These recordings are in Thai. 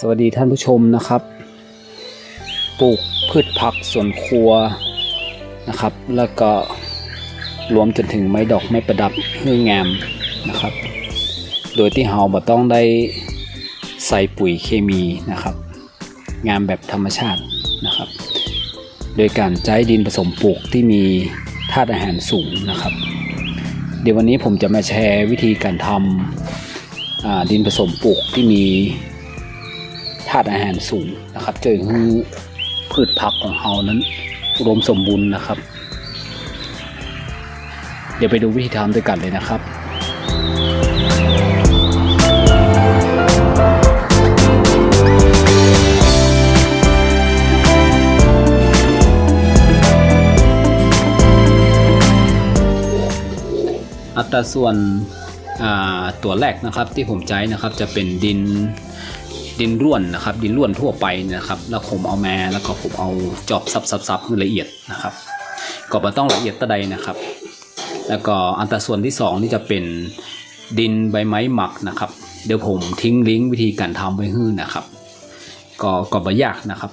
สวัสดีท่านผู้ชมนะครับ ปลูกพืชผักสวนครัวนะครับ แล้วก็รวมจนถึงไม้ดอกไม้ประดับเฮืองามนะครับ โดยที่เฮาบ่ต้องได้ใส่ปุ๋ยเคมีนะครับ งามแบบธรรมชาตินะครับ โดยการใช้ดินผสมปลูกที่มีธาตุอาหารสูงนะครับ เดี๋ยววันนี้ผมจะมาแชร์วิธีการทำดินผสมปลูกที่มี ธาตุอาหารสูงนะครับเจอให้พืชผักของเรานั้นอุดมสมบูรณ์นะครับ เดี๋ยวไปดูวิธีทำด้วยกันเลยนะครับอัตราส่วนตัวแรกนะครับที่ผมใช้นะครับจะเป็นดิน ดินร่วนนะครับ ดินร่วนทั่วไปนะครับ แล้วผมเอาแมาแล้วก็ผมเอาจอบซับๆๆให้ละเอียดนะครับก็ไม่ต้องละเอียดตะใดนะครับ แล้วก็อันตรส่วนที่สองนี่จะเป็นดินใบไม้หมักนะครับ เดี๋ยวผมทิ้งลิงก์วิธีการทำไว้ให้นะครับ ก็ก็บ่ยากนะครับ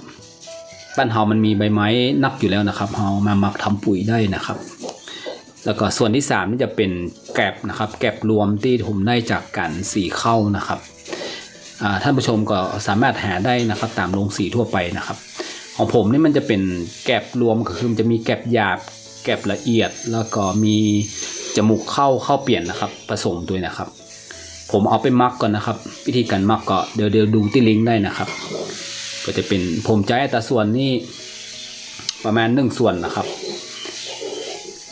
บ้านเฮามันมีใบไม้นับอยู่แล้วนะครับเฮามาหมักทำปุ๋ยได้นะครับ แล้วก็ส่วนที่สามนี่จะเป็นแกลบนะครับ แกลบรวมที่ผมได้จากการสีเข้านะครับ ท่านผู้ชมก็สามารถหาได้นะครับตามโรงสีทั่วไปนะครับ ของผมนี่มันจะเป็นแกบรวมก็คือมันจะมีแกบหยาบแกบละเอียด แล้วก็มีจมูกเข้าเข้าเปลี่ยนนะครับ ผสมด้วยนะครับ ผมเอาไปมักก่อนนะครับ วิธีการมักก็เดี๋ยวเดี๋ยวดูที่ลิงก์ได้นะครับ ก็จะเป็นผมใช้อัตราส่วนนี่ประมาณหนึ่งส่วนนะครับ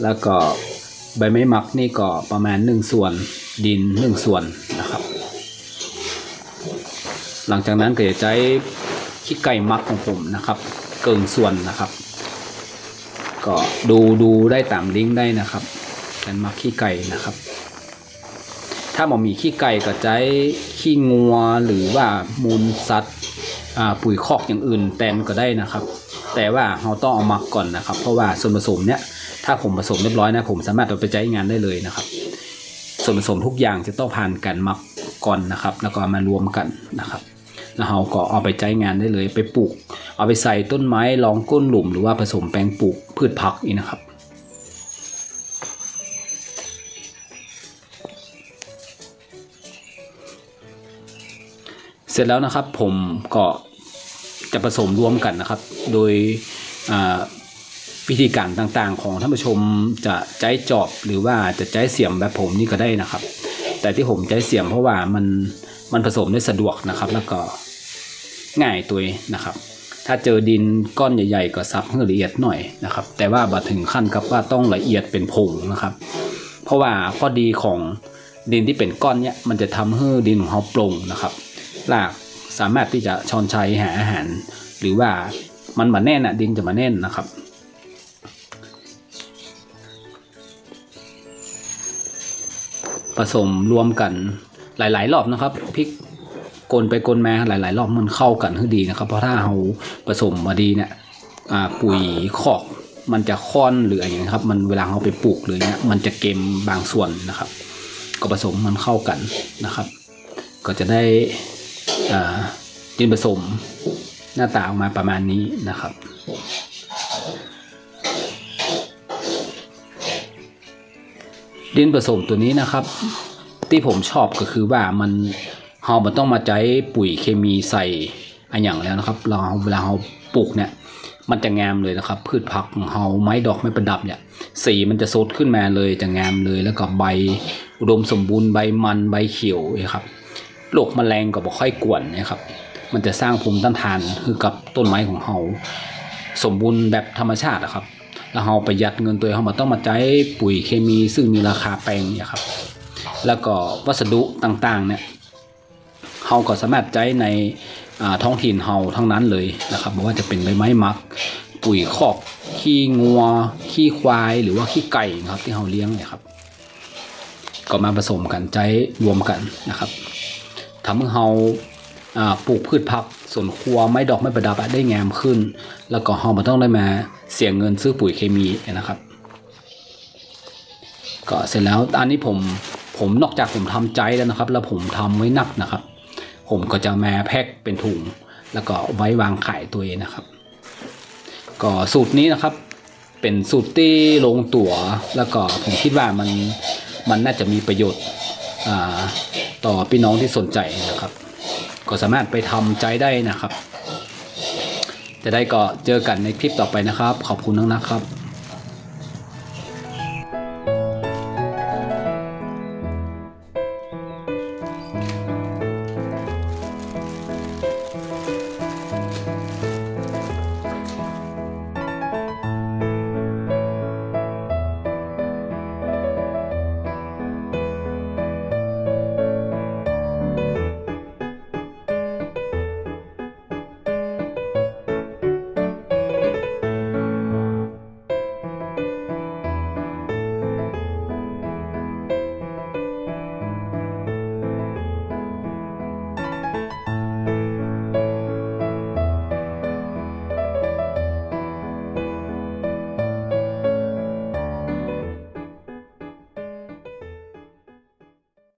แล้วก็ใบไม้มักนี่ก็ประมาณหนึ่งส่วนดินหนึ่งส่วนนะครับ หลังจากนั้นก็จะใช้ขี้ไก่มักของผมนะครับ เกิงส่วนนะครับ ก็ดูดูได้ตามลิงก์ได้นะครับการมักขี้ไก่นะครับ ถ้าหมอมีขี้ไก่ก็ใช้ขี้งัวหรือว่ามูลสัตว์ปุ๋ยคอกอย่างอื่นแทนก็ได้นะครับ แต่ว่าเราต้องเอามักก่อนนะครับ เพราะว่าส่วนผสมเนี้ยถ้าผมผสมเรียบร้อยนะผมสามารถเอาไปใช้งานได้เลยนะครับ ส่วนผสมทุกอย่างจะต้องผ่านการมักก่อนนะครับ แล้วก็มารวมกันนะครับ แล้วเราก็เอาไปใช้งานได้เลยไปปลูก เอาไปใส่ต้นไม้รองก้นหลุม หรือว่าผสมแปลงปลูกพืชผักอีกนะครับเสร็จแล้วนะครับผมก็จะผสมรวมกันนะครับ โดยวิธีการต่างๆ ของท่านผู้ชมจะใช้จอบหรือว่าจะใช้เสียมแบบผมนี่ก็ได้นะครับ แต่ที่ผมใช้เสียมเพราะว่ามัน มันผสมได้สะดวกนะครับ แล้วก็ง่ายตัวนะครับ ถ้าเจอดินก้อนใหญ่ๆ ก็ซับให้ละเอียดหน่อยนะครับ แต่ว่าบัถึงขั้นกับว่าต้องละเอียดเป็นผงนะครับ เพราะว่าข้อดีของดินที่เป็นก้อนเนี้ยมันจะทำให้ดินของเราโปร่งนะครับรากสามารถที่จะชอนชัยหาอาหาร หรือว่ามันมาแน่นอะดินจะมาแน่นนะครับผสมรวมกัน หลาย ๆ รอบนะครับพริกกลไปกลมาหลาย ๆ รอบมันเข้ากันให้ดีนะครับ เพราะถ้าเราผสมมาดีเนี่ยปุ๋ยคอกมันจะค่อนหรืออย่างเงี้ครับ มันเวลาเราไปปลูกเลยเนี่ยมันจะเกมบางส่วนนะครับ ก็ผสมมันเข้ากันนะครับ ก็จะได้ดินผสมหน้าตาออกมาประมาณนี้นะครับดินผสมตัวนี้นะครับ ที่ผมชอบก็คือว่ามันเรามันต้องมาใช้ปุ๋ยเคมีใส่อันอย่างแล้วนะครับ เราเวลาเราปลูกเนี่ย มันจะงามเลยนะครับ พืชผักของเราไม้ดอกไม้ประดับเนี่ยสีมันจะสดขึ้นมาเลยจะงามเลยแล้วก็ใบอุดมสมบูรณ์ใบมันใบเขียวนะครับโรคแมลงก็บ่ค่อยกวนนะครับ มันจะสร้างภูมิต้านทานคือกับต้นไม้ของเราสมบูรณ์แบบธรรมชาติอะครับ แล้วเราประหยัดเงินตัวเองเรามาต้องมาใช้ปุ๋ยเคมีซึ่งมีราคาแพงเนี่ยครับ แล้วก็วัสดุต่างๆเนี่ยเราก็สามารถใช้ในท้องถิ่นเราทั้งนั้นเลยนะครับไม่ว่าจะเป็นใบไม้มัก ปุ๋ยคอกขี้งัวขี้ควายหรือว่าขี้ไก่นะครับที่เราเลี้ยงเนี่ยครับ ก็มาผสมกันใช้รวมกันนะครับทำให้เราปลูกพืชผักสวนครัวไม้ดอกไม้ประดับได้งามขึ้น แล้วก็เราไม่ต้องได้มาเสียเงินซื้อปุ๋ยเคมีนะครับ ก็เสร็จแล้วอันนี้ผม ผมนอกจากผมทำใจแล้วนะครับ แล้วผมทำไว้นักนะครับ ผมก็จะมาแพ็คเป็นถุง แล้วก็ไว้วางขายตัวเองนะครับ ก็สูตรนี้นะครับ เป็นสูตรที่ลงตัว แล้วก็ผมคิดว่ามันมันน่าจะมีประโยชน์ต่อพี่น้องที่สนใจนะครับ ก็สามารถไปทำใจได้นะครับ จะได้ก็เจอกันในคลิปต่อไปนะครับ ขอบคุณน้องนะครับ